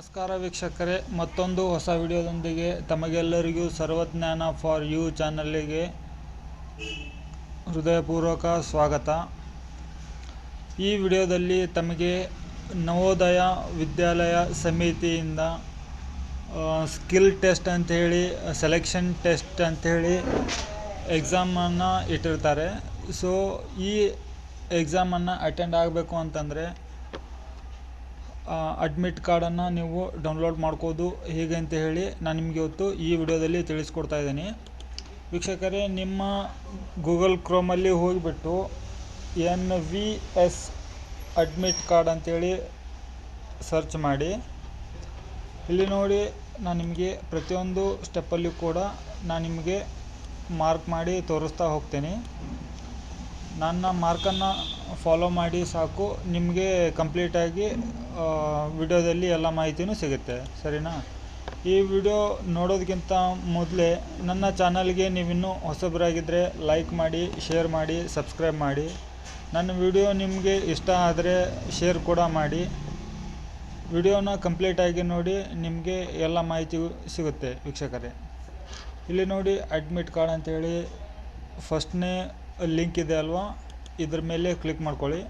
ನಮಸ್ಕಾರ ವೀಕ್ಷಕರೇ, ಮತ್ತೊಂದು ಹೊಸ ವಿಡಿಯೋದೊಂದಿಗೆ ತಮಗೆಲ್ಲರಿಗೂ ಸರ್ವಜ್ಞಾನ ಫಾರ್ ಯು ಚಾನಲ್ಲಿಗೆ ಹೃದಯಪೂರ್ವಕ ಸ್ವಾಗತ. ಈ ವಿಡಿಯೋದಲ್ಲಿ ತಮಗೆ ನವೋದಯ ವಿದ್ಯಾಲಯ ಸಮಿತಿಯಿಂದ ಸ್ಕಿಲ್ ಟೆಸ್ಟ್ ಅಂಥೇಳಿ, ಸೆಲೆಕ್ಷನ್ ಟೆಸ್ಟ್ ಅಂಥೇಳಿ ಎಕ್ಸಾಮನ್ನು ಇಟ್ಟಿರ್ತಾರೆ. ಸೊ, ಈ ಎಕ್ಸಾಮನ್ನು ಅಟೆಂಡ್ ಆಗಬೇಕು ಅಂತಂದರೆ ಅಡ್ಮಿಟ್ ಕಾರ್ಡನ್ನು ನೀವು ಡೌನ್ಲೋಡ್ ಮಾಡ್ಕೋದು ಹೇಗೆ ಅಂತ ಹೇಳಿ ನಾನು ನಿಮಗೆ ಇವತ್ತು ಈ ವಿಡಿಯೋದಲ್ಲಿ ತಿಳಿಸ್ಕೊಡ್ತಾ ಇದ್ದೀನಿ. ವೀಕ್ಷಕರೇ, ನಿಮ್ಮ ಗೂಗಲ್ ಕ್ರೋಮಲ್ಲಿ ಹೋಗಿಬಿಟ್ಟು N V S admit card ಅಂತೇಳಿ ಸರ್ಚ್ ಮಾಡಿ. ಇಲ್ಲಿ ನೋಡಿ ನಾನು ನಿಮಗೆ ಪ್ರತಿಯೊಂದು ಸ್ಟೆಪ್ಪಲ್ಲಿ ಕೂಡ ನಾನು ನಿಮಗೆ ಮಾರ್ಕ್ ಮಾಡಿ ತೋರಿಸ್ತಾ ಹೋಗ್ತೀನಿ. ನನ್ನ ಮಾರ್ಕನ್ನು ಫಾಲೋ ಮಾಡಿ ಸಾಕು. ನಿಮಗೆ ಕಂಪ್ಲೀಟಾಗಿ ವಿಡಿಯೋದಲ್ಲಿ ಎಲ್ಲ ಮಾಹಿತಿನೂ ಸಿಗುತ್ತೆ. ಸರಿನಾ? ಈ ವಿಡಿಯೋ ನೋಡೋದಕ್ಕಿಂತ ಮೊದಲೇ ನನ್ನ ಚಾನಲ್ಗೆ ನೀವಿನ್ನೂ ಹೊಸಬರಾಗಿದ್ದರೆ ಲೈಕ್ ಮಾಡಿ ಶೇರ್ ಮಾಡಿ ಸಬ್ಸ್ಕ್ರೈಬ್ ಮಾಡಿ. ನನ್ನ ವಿಡಿಯೋ ನಿಮಗೆ ಇಷ್ಟ ಆದರೆ ಶೇರ್ ಕೂಡ ಮಾಡಿ. ವಿಡಿಯೋನ ಕಂಪ್ಲೀಟಾಗಿ ನೋಡಿ ನಿಮಗೆ ಎಲ್ಲ ಮಾಹಿತಿ ಸಿಗುತ್ತೆ ವೀಕ್ಷಕರೇ. ಇಲ್ಲಿ ನೋಡಿ ಅಡ್ಮಿಟ್ ಕಾರ್ಡ್ ಅಂತೇಳಿ ಫಸ್ಟ್ನೇ ಲಿಂಕ್ ಇದೆ ಅಲ್ವಾ? ಇದ್ರ ಮೇಲೆ ಕ್ಲಿಕ್ ಮಾಡ್ಕೊಳ್ಳಿ.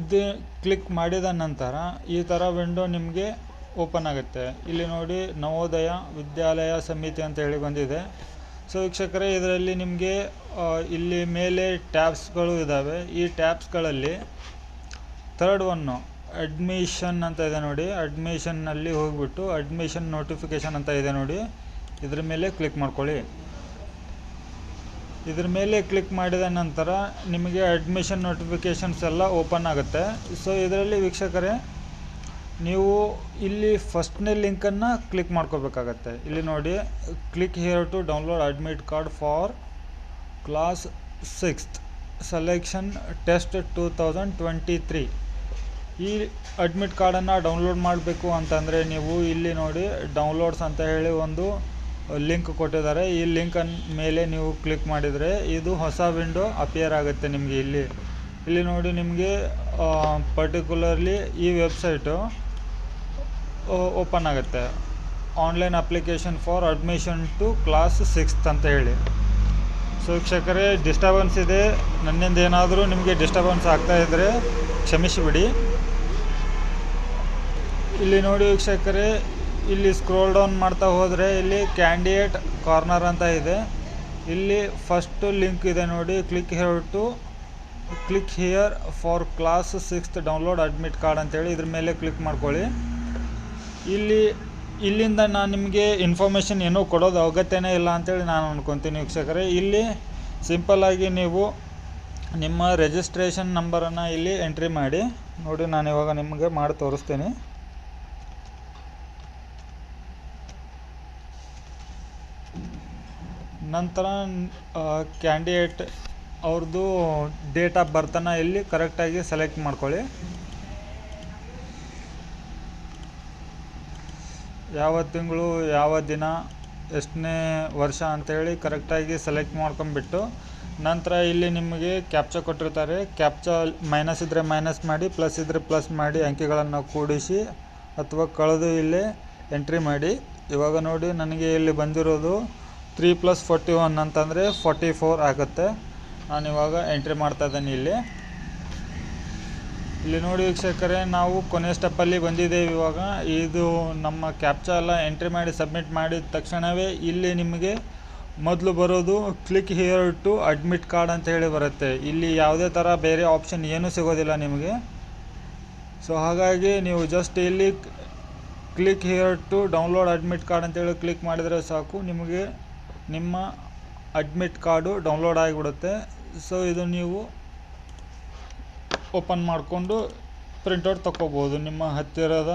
ಇದು ಕ್ಲಿಕ್ ಮಾಡಿದ ನಂತರ ಈ ಥರ ವಿಂಡೋ ನಿಮಗೆ ಓಪನ್ ಆಗುತ್ತೆ. ಇಲ್ಲಿ ನೋಡಿ ನವೋದಯ ವಿದ್ಯಾಲಯ ಸಮಿತಿ ಅಂತ ಹೇಳಿ ಬಂದಿದೆ. ಸೊ ವೀಕ್ಷಕರೇ, ಇದರಲ್ಲಿ ನಿಮಗೆ ಇಲ್ಲಿ ಮೇಲೆ ಟ್ಯಾಬ್ಸ್ಗಳು ಇದ್ದಾವೆ ಈ ಟ್ಯಾಬ್ಸ್ಗಳಲ್ಲಿ ಥರ್ಡ್ ಒನ್ನು ಅಡ್ಮಿಷನ್ ಅಂತ ಇದೆ ನೋಡಿ. ಅಡ್ಮಿಷನ್ನಲ್ಲಿ ಹೋಗಿಬಿಟ್ಟು ಅಡ್ಮಿಷನ್ ನೋಟಿಫಿಕೇಷನ್ ಅಂತ ಇದೆ ನೋಡಿ. ಇದ್ರ ಮೇಲೆ ಕ್ಲಿಕ್ ಮಾಡ್ಕೊಳ್ಳಿ. ಇದ್ರ ಮೇಲೆ ಕ್ಲಿಕ್ ಮಾಡಿದ ನಂತರ ನಿಮಗೆ ಅಡ್ಮಿಷನ್ ನೋಟಿಫಿಕೇಷನ್ಸ್ ಎಲ್ಲ ಓಪನ್ ಆಗುತ್ತೆ. ಸೊ ಇದರಲ್ಲಿ ವೀಕ್ಷಕರೇ, ನೀವು ಇಲ್ಲಿ ಫಸ್ಟ್ನೇ ಲಿಂಕನ್ನು ಕ್ಲಿಕ್ ಮಾಡ್ಕೋಬೇಕಾಗತ್ತೆ. ಇಲ್ಲಿ ನೋಡಿ click here to download admit card for class sixth selection test two thousand twenty three ಈ ಅಡ್ಮಿಟ್ ಕಾರ್ಡನ್ನು ಡೌನ್ಲೋಡ್ ಮಾಡಬೇಕು ಅಂತಂದರೆ ನೀವು ಇಲ್ಲಿ ನೋಡಿ ಡೌನ್ಲೋಡ್ಸ್ ಅಂತ ಹೇಳಿ ಒಂದು ಲಿಂಕ್ ಕೊಟ್ಟಿದ್ದಾರೆ. ಈ ಲಿಂಕ್ ಮೇಲೆ ನೀವು ಕ್ಲಿಕ್ ಮಾಡಿದರೆ ಇದು ಹೊಸ ವಿಂಡೋ ಅಪಿಯರ್ ಆಗುತ್ತೆ ನಿಮಗೆ ಇಲ್ಲಿ. ಇಲ್ಲಿ ನೋಡಿ ನಿಮಗೆ ಪರ್ಟಿಕ್ಯುಲರ್ಲಿ ಈ ವೆಬ್ಸೈಟು ಓಪನ್ ಆಗುತ್ತೆ. Online application for admission to class sixth ಅಂತ ಹೇಳಿ. ಸೊ ವೀಕ್ಷಕರೇ ಡಿಸ್ಟರ್ಬೆನ್ಸ್ ಇದೆ. ನನ್ನಿಂದ ಏನಾದರೂ ನಿಮಗೆ ಡಿಸ್ಟರ್ಬೆನ್ಸ್ ಆಗ್ತಾ ಇದ್ದರೆ ಕ್ಷಮಿಸಿಬಿಡಿ. ಇಲ್ಲಿ ನೋಡಿ ವೀಕ್ಷಕರೇ ಇಲ್ಲಿ ಸ್ಕ್ರೋಲ್ ಡೌನ್ ಮಾಡ್ತಾ ಹೋದರೆ ಇಲ್ಲಿ ಕ್ಯಾಂಡಿಡೇಟ್ ಕಾರ್ನರ್ ಅಂತ ಇದೆ. ಇಲ್ಲಿ ಫಸ್ಟ್ ಲಿಂಕ್ ಇದೆ ನೋಡಿ. Click here to click here for class sixth download admit card ಅಂತೇಳಿ ಇದ್ರ ಮೇಲೆ ಕ್ಲಿಕ್ ಮಾಡ್ಕೊಳ್ಳಿ. ಇಲ್ಲಿ ಇಲ್ಲಿಂದ ನಾನು ನಿಮಗೆ ಇನ್ಫಾರ್ಮೇಷನ್ ಏನೂ ಕೊಡೋದು ಅಗತ್ಯನೇ ಇಲ್ಲ ಅಂತೇಳಿ ನಾನು ಅಂದ್ಕೊತೀನಿ ವೀಕ್ಷಕರೇ. ಇಲ್ಲಿ ಸಿಂಪಲ್ಲಾಗಿ ನೀವು ನಿಮ್ಮ ರಿಜಿಸ್ಟ್ರೇಷನ್ ನಂಬರನ್ನು ಇಲ್ಲಿ ಎಂಟ್ರಿ ಮಾಡಿ. ನೋಡಿ, ನಾನು ಇವಾಗ ನಿಮಗೆ ಮಾಡಿ ತೋರಿಸ್ತೀನಿ. ನಂತರ ಕ್ಯಾಂಡಿಡೇಟ್ ಅವ್ರದ್ದು ಡೇಟ್ ಆಫ್ ಬರ್ತನ್ನು ಇಲ್ಲಿ ಕರೆಕ್ಟಾಗಿ ಸೆಲೆಕ್ಟ್ ಮಾಡ್ಕೊಳ್ಳಿ. ಯಾವ ತಿಂಗಳು, ಯಾವ ದಿನ, ಎಷ್ಟನೇ ವರ್ಷ ಅಂತೇಳಿ ಕರೆಕ್ಟಾಗಿ ಸೆಲೆಕ್ಟ್ ಮಾಡ್ಕೊಂಬಿಟ್ಟು ನಂತರ ಇಲ್ಲಿ ನಿಮಗೆ ಕ್ಯಾಪ್ಚ ಕೊಟ್ಟಿರ್ತಾರೆ. ಕ್ಯಾಪ್ಚ ಮೈನಸ್ ಇದ್ದರೆ ಮೈನಸ್ ಮಾಡಿ ಪ್ಲಸ್ ಇದ್ದರೆ ಪ್ಲಸ್ ಮಾಡಿ ಅಂಕಿಗಳನ್ನು ಕೂಡಿಸಿ ಅಥವಾ ಕಳೆದು ಇಲ್ಲಿ ಎಂಟ್ರಿ ಮಾಡಿ. ಇವಾಗ ನೋಡಿ ನನಗೆ ಇಲ್ಲಿ ಬಂದಿರೋದು ತ್ರೀ ಪ್ಲಸ್ ಫೋರ್ಟಿ ಒನ್ ಅಂತಂದರೆ ಫೋರ್ಟಿ ಫೋರ್ ಆಗುತ್ತೆ. ನಾನು ಇವಾಗ ಎಂಟ್ರಿ ಮಾಡ್ತಾ ಇದ್ದೀನಿ ಇಲ್ಲಿ. ಇಲ್ಲಿ ನೋಡಿ ವೀಕ್ಷಕರೇ, ನಾವು ಕೊನೆ ಸ್ಟೆಪ್ಪಲ್ಲಿ ಬಂದಿದ್ದೇವೆ ಇವಾಗ. ಇದು ನಮ್ಮ ಕ್ಯಾಪ್ಚಾ ಎಲ್ಲ ಎಂಟ್ರಿ ಮಾಡಿ ಸಬ್ಮಿಟ್ ಮಾಡಿದ ತಕ್ಷಣವೇ ಇಲ್ಲಿ ನಿಮಗೆ ಮೊದಲು ಬರೋದು click here to admit card ಅಂತ ಹೇಳಿ ಬರುತ್ತೆ. ಇಲ್ಲಿ ಯಾವುದೇ ಥರ ಬೇರೆ ಆಪ್ಷನ್ ಏನೂ ಸಿಗೋದಿಲ್ಲ ನಿಮಗೆ. ಸೊ ಹಾಗಾಗಿ ನೀವು ಜಸ್ಟ್ ಇಲ್ಲಿ click here to download admit card ಅಂತೇಳಿ ಕ್ಲಿಕ್ ಮಾಡಿದರೆ ಸಾಕು. ನಿಮಗೆ ನಿಮ್ಮ ಅಡ್ಮಿಟ್ ಕಾರ್ಡು ಡೌನ್ಲೋಡ್ ಆಗಿಬಿಡುತ್ತೆ. ಸೊ ಇದು ನೀವು ಓಪನ್ ಮಾಡಿಕೊಂಡು ಪ್ರಿಂಟೌಟ್ ತಗೋಬೋದು ನಿಮ್ಮ ಹತ್ತಿರದ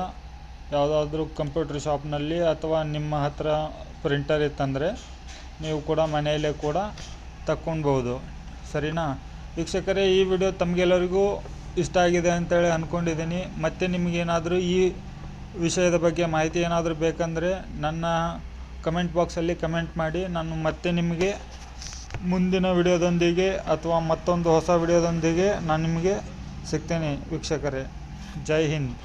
ಯಾವುದಾದ್ರೂ ಕಂಪ್ಯೂಟ್ರ್ ಶಾಪ್ನಲ್ಲಿ ಅಥವಾ ನಿಮ್ಮ ಹತ್ತಿರ ಪ್ರಿಂಟರ್ ಇತ್ತಂದರೆ ನೀವು ಕೂಡ ಮನೆಯಲ್ಲೇ ಕೂಡ ತಕ್ಕೊಳ್ಬೋದು ಸರಿನಾ? ವೀಕ್ಷಕರೇ, ಈ ವಿಡಿಯೋ ತಮಗೆಲ್ಲರಿಗೂ ಇಷ್ಟ ಆಗಿದೆ ಅಂತೇಳಿ ಅಂದ್ಕೊಂಡಿದ್ದೀನಿ ಮತ್ತು ನಿಮಗೇನಾದರೂ ಈ ವಿಷಯದ ಬಗ್ಗೆ ಮಾಹಿತಿ ಏನಾದರೂ ಬೇಕಂದರೆ ನನ್ನ ಕಮೆಂಟ್ ಬಾಕ್ಸಲ್ಲಿ ಕಮೆಂಟ್ ಮಾಡಿ. ನಾನು ಮತ್ತೆ ನಿಮಗೆ ಮುಂದಿನ ವಿಡಿಯೋದೊಂದಿಗೆ ಅಥವಾ ಮತ್ತೊಂದು ಹೊಸ ವಿಡಿಯೋದೊಂದಿಗೆ ನಾನು ನಿಮಗೆ ಸಿಗ್ತೇನೆ ವೀಕ್ಷಕರೇ. ಜೈ ಹಿಂದ್.